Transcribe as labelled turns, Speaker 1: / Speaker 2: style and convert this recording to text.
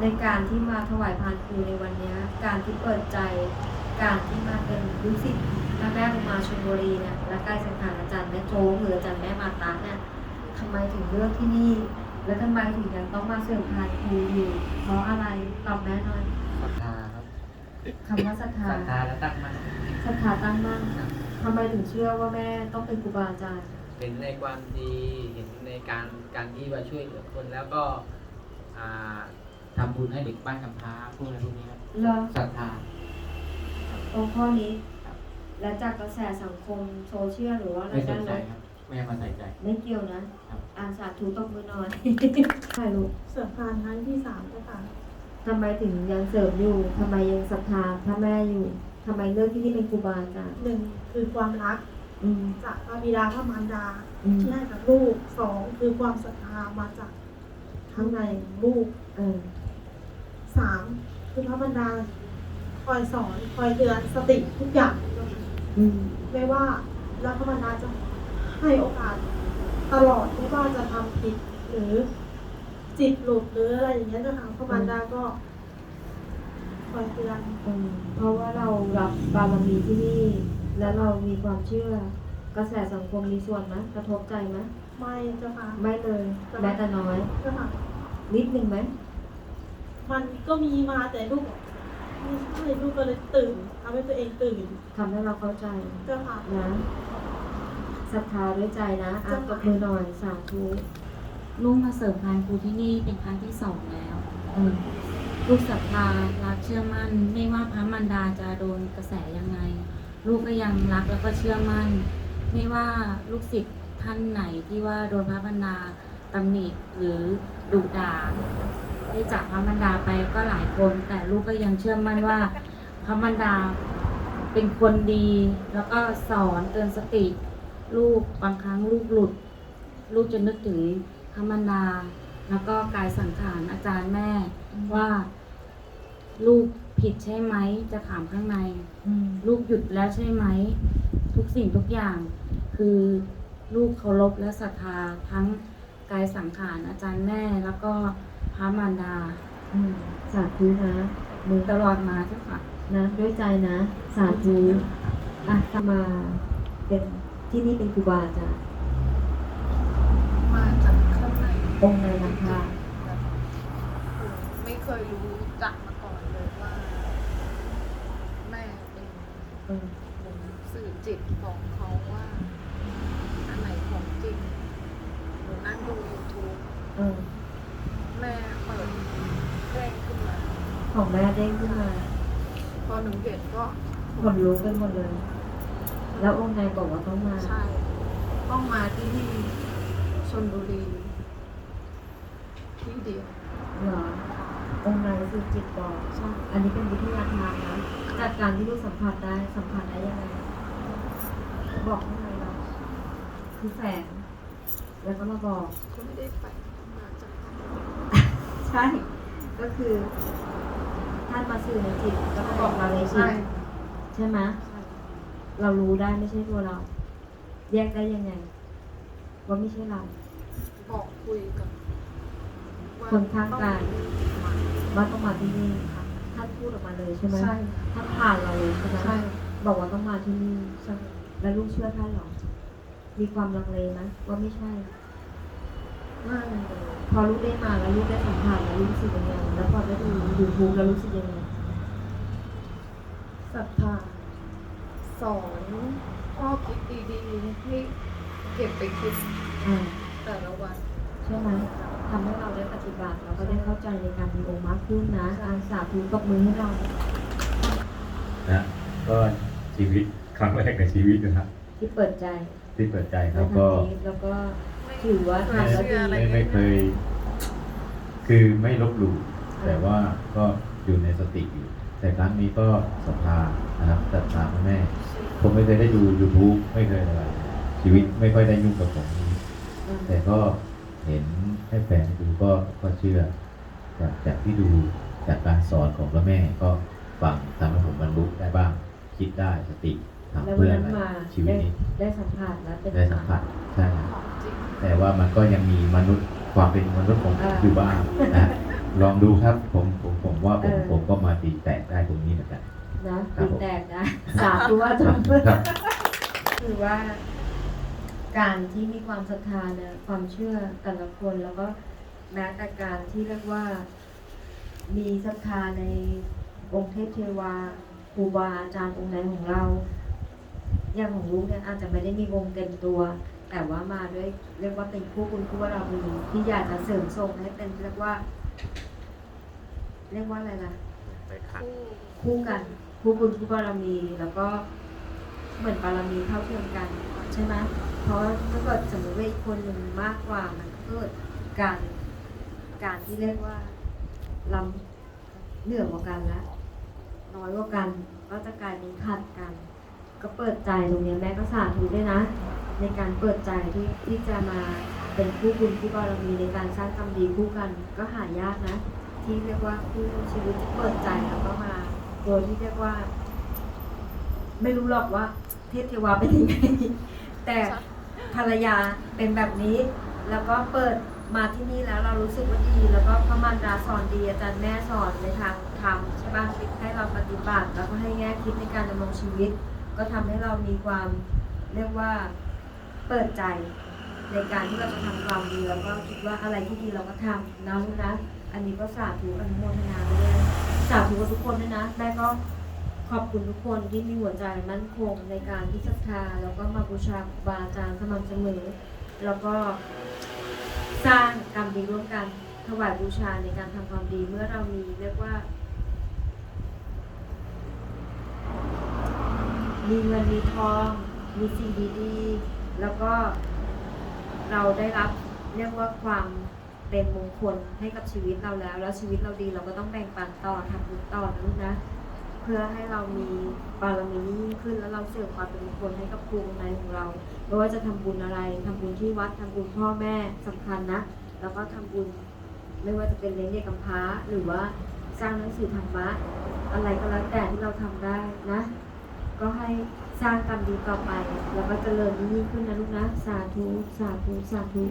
Speaker 1: ในการที่มาถวายพานครูในวันเนี้ยการที่เปิดใจ การที่มาเป็นลูกศิษย์แม่แม่บุญมาชลบุรีเนี่ยและใกล้สังขารอาจารย์แม่โจ้หรืออาจารย์แม่มาตาเนี่ยทำไมถึงเลือกที่นี่ และทำไมถึงยังต้องมาเสริมพานครูอยู่เพราะอะไรตอบแม่หน่อย
Speaker 2: ศรัทธาครับ
Speaker 1: คำว่าศรัทธา
Speaker 2: ศรัทธาและตั้งมั่น
Speaker 1: ศรัทธาตั้งมั่น
Speaker 2: ครับ
Speaker 1: ทำไมถึงเชื่อว่าแม่ต้องเป็นครูบาอาจารย์
Speaker 2: เห็นในความดีเห็นในการการที่ว่าช่วยเหลือคนแล้วก็อ่า ทำบุญให้เด็กบ้านกำพร้าพวกอะไรพวกนี้ครับ
Speaker 1: เหรอ
Speaker 2: ศรัทธา
Speaker 1: ตรงข้อนี้
Speaker 2: ครับ
Speaker 1: และจากกระแสสังคมโซเชียลหรือว่าอะไร
Speaker 2: ไม่ส
Speaker 1: ด้านน
Speaker 2: ใจ
Speaker 1: ลบ
Speaker 2: ครับ ไม่ให้มาใส่ใจ
Speaker 1: ไม่เกี่ยวนะ
Speaker 2: ครับ
Speaker 1: อ่านสาธุตบมือหน่อย ใช่ลูก
Speaker 3: เสริมพานครั้งที่สามเจ้าค่ะ
Speaker 1: ทำไมถึงยังเสริมอยู่ทำไมยังศรัทธาพระแม่อยู่ทำไมเลือกที่นี่เป็นครูบาอาจารย์
Speaker 3: หนึ่งคือความรัก
Speaker 1: อืม
Speaker 3: จากพระบิดาพระมารดา
Speaker 1: อืม
Speaker 3: ที่ให้กับลูกสองคือความศรัทธามาจากข้างในลูก
Speaker 1: เออ
Speaker 3: สามคือพระบรรดา คอยสอน คอยเตือนสติทุกอย่างเจ้าค่ะ
Speaker 1: อืม
Speaker 3: ไม่ว่าแล้วพระบรรดาจะให้โอกาสตลอดไม่ว่าจะทำผิดหรือจิตหลุดหรืออะไรอย่างเงี้ยเจ้าค่ะพระบรรดาก็คอยเตือน
Speaker 1: อืมเพราะว่าเรารับบารมีที่นี่ และเรามีความเชื่อ กระแสสังคมมีส่วนไหมกระทบใจไหม
Speaker 3: ไม่เจ้าค่ะ
Speaker 1: ไม่เลยแม้แต่น้อย
Speaker 3: เจ้าค่ะ
Speaker 1: นิดนึงไหม
Speaker 3: มันก็มีมาแต่ลูกบอกไม่ใช่ลูกก็เลยตื่นทำให้ตัวเองตื่น
Speaker 1: ทำให้เราเข้าใจ
Speaker 3: เจ้าค่ะ
Speaker 1: นะศรัทธาด้วยใจนะอะตบมือหน่อยสาธุ
Speaker 4: ลูกมาเสริมพานครูที่นี่เป็นครั้งที่สองแล้ว
Speaker 1: อืม
Speaker 4: ลูกศรัทธารักเชื่อมั่น ไม่ว่าพระมารดาจะโดนกระแสยังไง ลูกก็ยังรักแล้วก็เชื่อมั่น ไม่ว่าลูกศิษย์ท่านไหนที่ว่าโดนพระมารดาตำหนิหรือดุด่า ได้จากพระมารดาไปก็หลายคน แต่ลูกก็ยังเชื่อมั่นว่า พระมารดาเป็นคนดี แล้วก็สอนเตือนสติ ลูกบางครั้งลูกหลุด ลูกจะนึกถึงพระมารดา แล้วก็กายสังขารอาจารย์แม่ว่า ลูกผิดใช่ไหมจะถามข้างในลูกหยุดแล้วใช่ไหม ทุกสิ่งทุกอย่าง คือลูกเคารพและศรัทธาทั้งกายสังขารอาจารย์แม่แล้วก็ พระมารดา
Speaker 1: อืมสาธุนะมือ
Speaker 4: ตลอดมาเจ้าค่ะ
Speaker 1: นะ ด้วยใจนะ สาธุอะมาเป็นที่นี่เป็นครูบาอาจารย์
Speaker 5: มาจากข้างใน
Speaker 1: องค์ในนะคะ
Speaker 5: แบบไม่เคยรู้จักมาก่อนเลยว่า แม่เป็น
Speaker 1: เออ
Speaker 5: เหมือนสื่อจิตของเขาว่า อันไหนของจริงหนูนั่งดู YouTube
Speaker 1: เออ
Speaker 5: แม่เปิดเพลงขึ้นมา
Speaker 1: ของแม่เด้งขึ้นมา
Speaker 5: พอหนูเห็นก็
Speaker 1: ขนลุกกันหมดเลย แล้วองค์ในบอกว่าต้องมา
Speaker 5: ใช่ต้องมาที่นี่ชนบุรีที่เดียว
Speaker 1: เหรอองค์ในคือจิตบอก
Speaker 5: ใช่
Speaker 1: อันนี้เป็นวิทยาทานนะจากการที่ลูกสัมผัสได้สัมผัสได้ยังไง บอกข้างในเราคือแฝงแล้วก็มาบอก
Speaker 5: ก็ไม่ได้ไปมาจาก
Speaker 1: ใช่ ก็คือ ท่านมาสื่อในจิตแล้วก็บอกเราในจิ
Speaker 5: ใช่
Speaker 1: ตใช่ไหม
Speaker 5: ใช่
Speaker 1: เรารู้ได้ไม่ใช่ตัวเรา แยกได้ยังไง ว่าไม่ใช่เรา
Speaker 5: บอกคุยกับว่
Speaker 1: คนข้างกาย
Speaker 5: ต้องมา
Speaker 1: ว่าต้องมาที่นี่ค่ะท่านพูดออกมาเลยใช่ไหม
Speaker 5: ใช่
Speaker 1: ท่านผ่านเราเลยใช่ไหม
Speaker 5: ใช่
Speaker 1: บอกว่าต้องมาที่นี่
Speaker 5: ใช่
Speaker 1: แล้วลูกเชื่อท่านเหรอ มีความลังเลไหมว่าไม่ใช่
Speaker 5: ไม่เลย
Speaker 1: พ อลูกได้มาแล้วลูกได้สัมผัสแล้วลูกรู้สึกยังไงแล้วพอได้ดูยูทูบแล้วรู้สึกยังไง
Speaker 5: ศรัทธาสอนข้อคิดดีๆให้เก็บไปคิด
Speaker 1: อ่า
Speaker 5: แต่ละวัน
Speaker 1: ใช่ไหมทำให้เราได้ปฏิบัติเราก็ได้เข้าใจในการมีองค์มากขึ้นนะอาสาธุตบมือให้เรา
Speaker 6: นะก็ชีวิตครั้งแรกในชีวิตนะครับ
Speaker 1: ที่เปิดใจ
Speaker 6: ที่เปิดใจค
Speaker 1: แล้
Speaker 6: รั
Speaker 1: ว
Speaker 6: บก็
Speaker 1: ทำนี้แล้วก็ ถือว่าทำแล้วดี
Speaker 6: ไม่ไม่เคย คือไม่ลบหลู่แต่ว่าก็อยู่ในสติอยู่ แต่ครั้งนี้ก็ศรัทธานะครับศรัทธาพระแม่ ผมไม่เคยได้ดู YouTube ไม่เคยอะไร ชีวิตไม่ค่อยได้ยุ่งกับของนี้ แต่ก็เห็นให้แฟนดูก็ก็เชื่อ จากจากที่ดูจากการสอนของพระแม่ก็ฟังทำให้ผมบรรลุได้บ้าง คิดได้สติ
Speaker 1: แล้ว
Speaker 6: ทำ
Speaker 1: วัน
Speaker 6: เพื่อ
Speaker 1: นั้
Speaker 6: อะ
Speaker 1: น
Speaker 6: ไร
Speaker 1: มา
Speaker 6: ชีวิต
Speaker 1: ได้
Speaker 6: นี้
Speaker 1: ได้สัมผัสแล้วเป็น
Speaker 6: ได้สัมผัสใช่ครับ
Speaker 5: ของจริง
Speaker 6: แต่ว่ามันก็ยังมีมนุษย์ความเป็นมนุษย์ของผม
Speaker 1: อ่า
Speaker 6: อยู่บ้างนะลองดูครับผมผมผมว่าผม
Speaker 1: เออ
Speaker 6: ผมก็มาตีแตกได้ตรงนี้เหมือนกัน
Speaker 1: นะครับตี
Speaker 6: ผม
Speaker 1: แตกได้สาธุว่า
Speaker 6: ค
Speaker 1: จะ
Speaker 6: รับครับ
Speaker 1: คือว่า การที่มีความศรัทธาเนี่ยความเชื่อแต่ละคนแล้วก็แม้แต่การที่เรียกว่า มีศรัทธาในองค์เทพเทวาครูบาอาจารย์องค์ไหนของเรา อย่างของลูกเนี่ยอาจจะไม่ได้มีวงเต็มตัว แต่ว่ามาด้วยเรียกว่าเป็นคู่บุญคู่บารมีที่อยากจะเสริมส่งให้เป็นเรียกว่า เรียกว่าอะไรล่ะ
Speaker 5: คู่
Speaker 1: คู่กันคู่บุญคู่บารมีแล้วก็เหมือนบารมีเท่าเทียมกันใช่ไหมเพราะถ้าเกิดสมมติว่าอีกคนหนึ่งมากกว่ามันก็เกิดการการที่เรียกว่าล้ำเหนือกว่ากันละน้อยกว่ากันก็จะกลายเป็นขัดกัน ก็เปิดใจตรงนี้แม่ก็สาธุด้วยนะ ในการเปิดใจที่ที่จะมาเป็นคู่บุญคู่บารมีในการสร้างกรรมดีคู่กันก็หายากนะ ที่เรียกว่าคู่ชีวิตที่เปิดใจแล้วก็มา โดยที่เรียกว่า ไม่รู้หรอกว่า เทพเทวาเป็นยังไงแต่ภรรยาเป็นแบบนี้ แล้วก็เปิดมาที่นี่แล้วเรารู้สึกว่าดี แล้วก็พระมารดาสอนดีอาจารย์แม่สอนในทางธรรมใช่ป่ะให้เราปฏิบัติ แล้วก็ให้แง่คิดในการดำรงชีวิต ก็ทำให้เรามีความเรียกว่าเปิดใจในการที่เราจะทำความดีแล้วก็คิดว่าอะไรที่ดีเราก็ทำนะนะ อันนี้ก็สาธุอนุโมทนาด้วยสาธุกับทุกคนด้วยนะแม่ก็ขอบคุณทุกคนที่มีหัวใจมั่นคงในการที่ศรัทธาแล้วก็มาบูชาครูบาอาจารย์สม่ำเสมอ แล้วก็สร้างกรรมดีร่วมกันถวายบูชาในการทำความดีเมื่อเรามีเรียกว่า มีเงินมีทอง มีสิ่งดีๆ แล้วก็เราได้รับเรียกว่าความเป็นมงคลให้กับชีวิตเราแล้ว แล้วชีวิตเราดีเราก็ต้องแบ่งปันต่อทำบุญต่อนะลูกนะ เพื่อให้เรามีบารมียิ่งขึ้นแล้วเราเสริมความเป็นมงคลให้กับครูในของเราไม่ว่าจะทำบุญอะไรทำบุญที่วัดทำบุญพ่อแม่สำคัญนะ แล้วก็ทำบุญไม่ว่าจะเป็นเลี้ยงเด็กกำพร้าหรือว่าสร้างหนังสือธรรมะอะไรก็แล้วแต่ที่เราทำได้นะ ก็ให้สร้างกรรมดีต่อไป แล้วก็เจริญยิ่งขึ้นนะลูกนะ สาธุ สาธุ สาธุ